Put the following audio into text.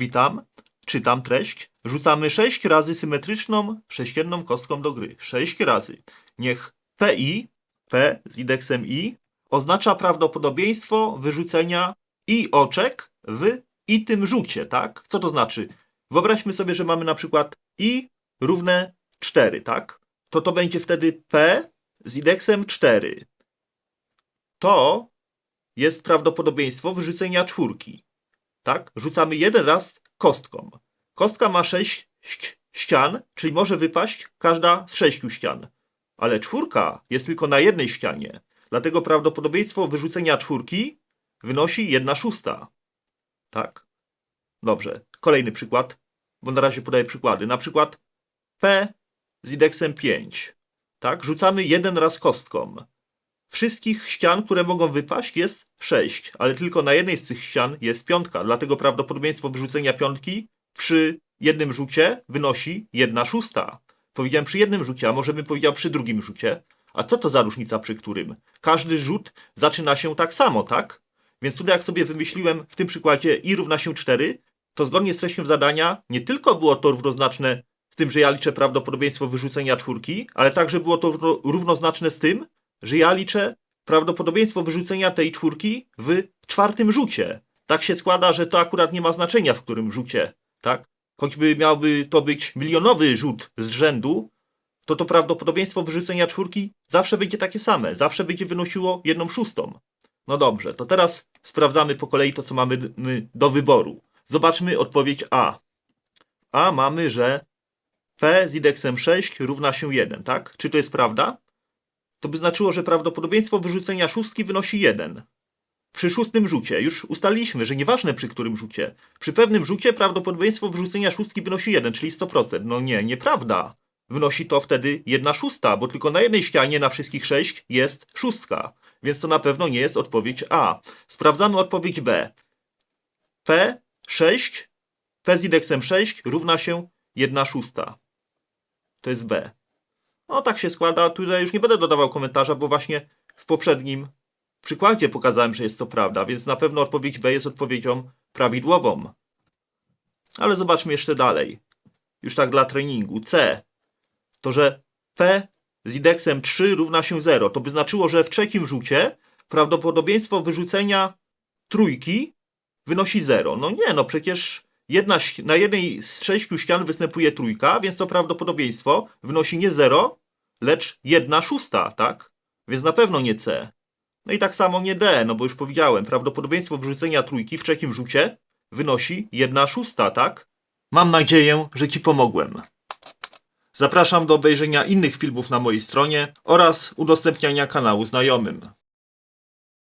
Witam, czytam treść. Rzucamy 6 razy symetryczną sześcienną kostką do gry. 6 razy. Niech PI, P z indeksem I, oznacza prawdopodobieństwo wyrzucenia i oczek w i tym rzucie, tak? Co to znaczy? Wyobraźmy sobie, że mamy na przykład i równe 4, tak? To to będzie wtedy P z indeksem 4. To jest prawdopodobieństwo wyrzucenia czwórki. Tak? Rzucamy jeden raz kostką. Kostka ma 6 ścian, czyli może wypaść każda z sześciu ścian. Ale czwórka jest tylko na jednej ścianie. Dlatego prawdopodobieństwo wyrzucenia czwórki wynosi 1 szósta. Tak? Dobrze. Kolejny przykład, bo na razie podaję przykłady. Na przykład P z indeksem 5. Tak? Rzucamy jeden raz kostką. Wszystkich ścian, które mogą wypaść jest 6, ale tylko na jednej z tych ścian jest piątka, dlatego prawdopodobieństwo wyrzucenia piątki przy jednym rzucie wynosi 1 szósta. Powiedziałem przy jednym rzucie, a może bym powiedział przy drugim rzucie. A co to za różnica przy którym? Każdy rzut zaczyna się tak samo, tak? Więc tutaj jak sobie wymyśliłem w tym przykładzie i równa się 4, to zgodnie z treścią zadania nie tylko było to równoznaczne z tym, że ja liczę prawdopodobieństwo wyrzucenia czwórki, ale także było to równo- równoznaczne z tym, że ja liczę prawdopodobieństwo wyrzucenia tej czwórki w czwartym rzucie. Tak się składa, że to akurat nie ma znaczenia w którym rzucie, tak? Choćby miałby to być milionowy rzut z rzędu, to to prawdopodobieństwo wyrzucenia czwórki zawsze będzie takie same, zawsze będzie wynosiło jedną szóstą. No dobrze, to teraz sprawdzamy po kolei to, co mamy do wyboru. Zobaczmy odpowiedź A. A mamy, że P z indeksem 6 równa się 1, tak? Czy to jest prawda? To by znaczyło, że prawdopodobieństwo wyrzucenia szóstki wynosi 1. Przy szóstym rzucie już ustaliliśmy, że nieważne przy którym rzucie. Przy pewnym rzucie prawdopodobieństwo wyrzucenia szóstki wynosi 1, czyli 100%. No nie, nieprawda. Wynosi to wtedy 1 szósta, bo tylko na jednej ścianie na wszystkich 6 jest szóstka. Więc to na pewno nie jest odpowiedź A. Sprawdzamy odpowiedź B. P6, P z indeksem 6 równa się 1 szósta. To jest B. No tak się składa, tutaj już nie będę dodawał komentarza, bo właśnie w poprzednim przykładzie pokazałem, że jest to prawda, więc na pewno odpowiedź B jest odpowiedzią prawidłową. Ale zobaczmy jeszcze dalej. Już tak dla treningu. C. To, że P z indeksem 3 równa się 0. To by znaczyło, że w trzecim rzucie prawdopodobieństwo wyrzucenia trójki wynosi 0. No nie, no przecież jedna, na jednej z sześciu ścian występuje trójka, więc to prawdopodobieństwo wynosi nie 0, lecz 1 szósta, tak? Więc na pewno nie C. No i tak samo nie D, no bo już powiedziałem, prawdopodobieństwo wrzucenia trójki w trzecim rzucie wynosi 1 szósta, tak? Mam nadzieję, że Ci pomogłem. Zapraszam do obejrzenia innych filmów na mojej stronie oraz udostępniania kanału znajomym.